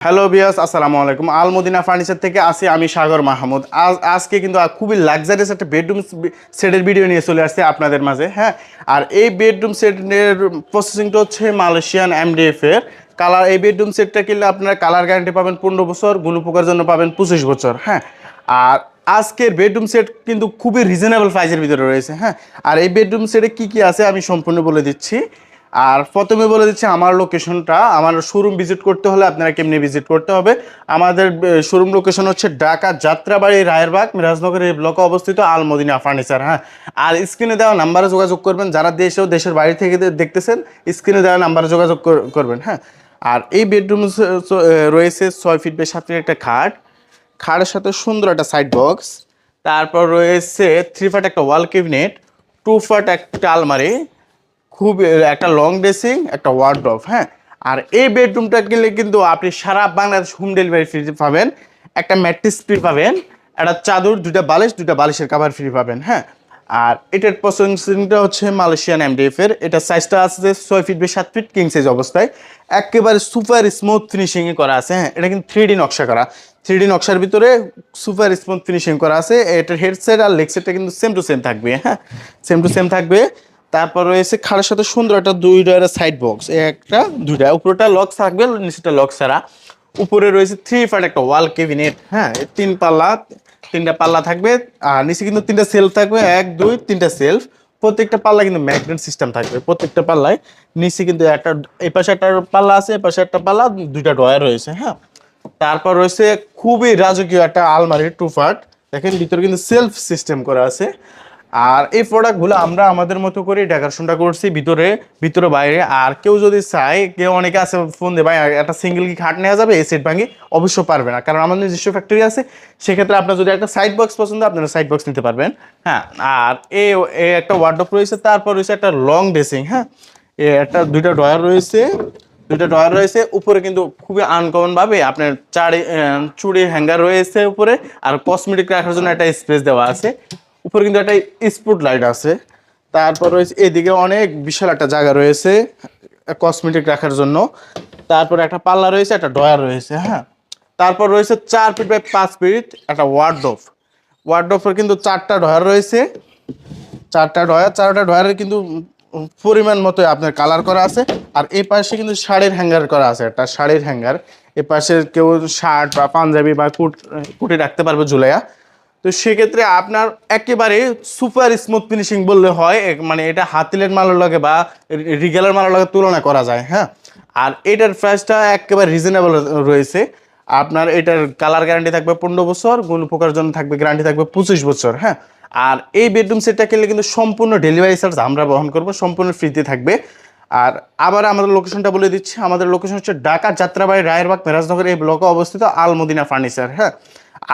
Hello বিয়াস আসসালামু আলাইকুম। Al Madina furniture থেকে আসি আমি সাগর মাহমুদ। আজ আজকে কিন্তু খুবই লাক্সারিয়াস একটা বেডরুম সেটের ভিডিও নিয়ে চলে আসছে আপনাদের মাঝে হ্যাঁ? আর এই বেডরুম সেটের প্রসেসিংটা হচ্ছে মালয়েশিয়ান এমডিএফ এর। কালার এই বেডরুম সেটটা কিনলে আপনারা কালার গ্যারান্টি পাবেন পনেরো বছর গুণপোকার জন্য পাবেন পঁচিশ বছর হ্যাঁ? আর আজকের বেডরুম সেট কিন্তু খুবই রিজনেবল প্রাইসের ভিতরে রয়েছে হ্যাঁ? আর এই বেডরুম সেটে কি কি আছে আমি সম্পূর্ণ বলে দিচ্ছি। আর প্রথমে বলে দিচ্ছি আমার লোকেশনটা আমার শোরুম ভিজিট করতে হলে আপনারা কেমনি ভিজিট করতে হবে? আমাদের শোরুম লোকেশন হচ্ছে ঢাকা যাত্রাবাড়ি, রায়েরবাগ, মিরাজনগর, এই ব্লকে অবস্থিত আলমদিনা ফার্নিচার হ্যাঁ? আর স্ক্রিনে দেওয়া নাম্বারে যোগাযোগ করবেন, যারা দেশে ও দেশের বাইরে থেকে দেখতেছেন স্ক্রিনে দেওয়া নাম্বারে যোগাযোগ করবেন হ্যাঁ? আর এই বেডরুম রয়েছে ছয় ফিট বাই সাত ফিট একটা খাট। খাটের সাথে সুন্দর একটা সাইড বক্স তারপর রয়েছে থ্রি ফাট একটা ওয়াল ক্যাবিনেট টু ফাট একটা আলমারি। খুব একটা লং ড্রেসিং একটা ওয়ার্ড্রপ হ্যাঁ? আর এই বেডরুমটা কিনলে কিন্তু আপনি সারা বাংলাদেশ হোম ডেলিভারি ফ্রি পাবেন। একটা ম্যাট্রিস ফ্রি পাবেন, একটা চাদর দুটা বালিশ দুটা বালিশের কাভার ফ্রি পাবেন হ্যাঁ? আর এটার প্রসেসিংটা হচ্ছে মালয়েশিয়ান এমডিএফ এর। এটা সাইজটা আছে ছয় ফিট বা সাত ফিট কিং সাইজ অবস্থায়। একেবারে সুপার স্মুথ ফিনিশিং করা আছে হ্যাঁ? এটা কিন্তু থ্রি ডি নকশা করা। থ্রি নকশার ভিতরে সুপার স্মুথ ফিনিশিং করা আছে। এটার হেডসেট আর লেগ সেটটা কিন্তু সেম টু সেম থাকবে হ্যাঁ? সেম টু সেম থাকবে। তারপর রয়েছে খাড়ের সাথে সুন্দর একটা দুইটা সাইড বক্স একটা দুইটা উপরটা লক থাকবে নিচেটা লক ছাড়া। উপরে রয়েছে থ্রি ফাট একটা ওয়াল কেবিনেট হ্যাঁ তিন পাল্লা, তিনটা পাল্লা থাকবে। আর নিচে কিন্তু তিনটা সেলফ থাকবে। এক, দুই, তিনটা সেলফ প্রত্যেকটা পাল্লা কিন্তু ম্যাগনেট সিস্টেম থাকবে, প্রত্যেকটা পাল্লায়। নিচে কিন্তু একটা, এই পাশে একটা পাল্লা আছে, এই পাশে একটা পাল্লা, দুইটা ডয়ার রয়েছে হ্যাঁ। তারপর রয়েছে খুবই রাজকীয় একটা আলমারি টু ফাট দেখেন, ভিতরে কিন্তু সেলফ সিস্টেম করা আছে। আর এই প্রোডাক্টগুলো আমরা আমাদের মতো করে দেখাশোনা করছি ভিতরে ভিতরে, বাইরে। আর কেউ যদি চায়, কেউ অনেকে আছে ফোন দেয়, ভাই, একটা সিঙ্গেল কি খাট নেওয়া যাবে? এই সেট ভাঙি অবশ্য পারবে না। কারণ আমাদের নিজস্ব ফ্যাক্টরি আছে, সেক্ষেত্রে আপনার যদি একটা সাইড বক্স পছন্দ, আপনারা সাইড বক্স নিতে পারবেন। হ্যাঁ আর এ একটা ওয়ার্ডরোব রয়েছে, তারপর রয়েছে একটা লং ড্রেসিং হ্যাঁ? এ একটা, দুইটা ড্রয়ার রয়েছে, দুইটা ড্রয়ার রয়েছে, উপরে কিন্তু খুবই আনকমন ভাবে আপনার চারি চুড়ি হ্যাঙ্গার রয়েছে উপরে, আর কসমেটিক রাখার জন্য একটা স্পেস দেওয়া আছে। উপরে কিন্তু একটা স্পট লাইট আছে। তারপর রয়েছে, এদিকে অনেক বিশাল একটা জায়গা রয়েছে কসমেটিক রাখার জন্য। তারপর একটা পাল্লা রয়েছে, একটা ড্রয়ার রয়েছে হ্যাঁ। তারপর রয়েছে চার ফিট বাই পাঁচ ফিট একটা ওয়ার্ডোফ ওয়ার্ডোফের কিন্তু চারটা ড্রয়ার রয়েছে। চারটা ডয়ার চারটা ডয়ারের কিন্তু পরিমাণ মতো আপনার কালার করা আছে। আর এই পাশে কিন্তু শাড়ির হ্যাঙ্গার করা আছে, একটা শাড়ির হ্যাঙ্গার এ পাশে কেউ শার্ট বা পাঞ্জাবি বা কুট কুটি রাখতে পারবে ঝুলাইয়া। তো সেক্ষেত্রে আপনার একেবারে সুপার স্মুথ ফিনিশিং বললে হয় মানে এটা হাতিলের মালের লগে বা রিগেলের মালের লগে তুলনা করা যায় হ্যাঁ? আর এটার প্রাইসটা একেবারে রিজনেবল রয়েছে। আপনার এটার কালার গ্যারান্টি থাকবে পনেরো বছর গুণ পোকার জন্য থাকবে গ্যারান্টি থাকবে পঁচিশ বছর হ্যাঁ? আর এই বেডরুম সেটটা কিনলে কিন্তু সম্পূর্ণ ডেলিভারি চার্জ আমরা বহন করব, সম্পূর্ণ ফ্রিতে থাকবে। আর আবার আমাদের লোকেশনটা বলে দিচ্ছি, আমাদের লোকেশন হচ্ছে ঢাকা যাত্রাবাড়ি, রায়েরবাগ, মেরাজনগর এই ব্লকে অবস্থিত আলমদিনা ফার্নিচার হ্যাঁ?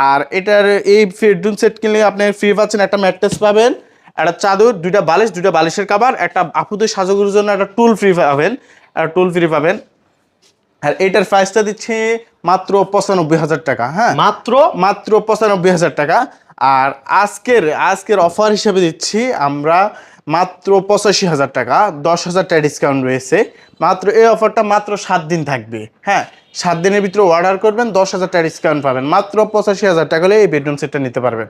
আর এটার এই বেডরুম সেট কিনলে আপনি ফ্রি পাচ্ছেন একটা ম্যাট্রেস পাবেন একটা চাদর দুইটা বালিশ দুইটা বালিশের কাবার একটা আপুদের সাজগুলোর জন্য একটা টুল ফ্রি পাবেন একটা টুল ফ্রি পাবেন। আর এটার প্রাইসটা দিচ্ছি মাত্র পঁচানব্বই হাজার টাকা হ্যাঁ? মাত্র? মাত্র পঁচানব্বই হাজার টাকা। আর আজকের আজকের অফার হিসেবে দিচ্ছি আমরা মাত্র পঁচাশি হাজার টাকা, দশ হাজার ডিসকাউন্ট রয়েছে। মাত্র এই অফারটা মাত্র সাত দিন থাকবে। হ্যাঁ সাত দিনের ভিতরে অর্ডার করবেন, দশ হাজার ডিসকাউন্ট পাবেন। মাত্র পঁচাশি হাজার টাকা হলে এই বেডরুম সেটটা নিতে পারবেন।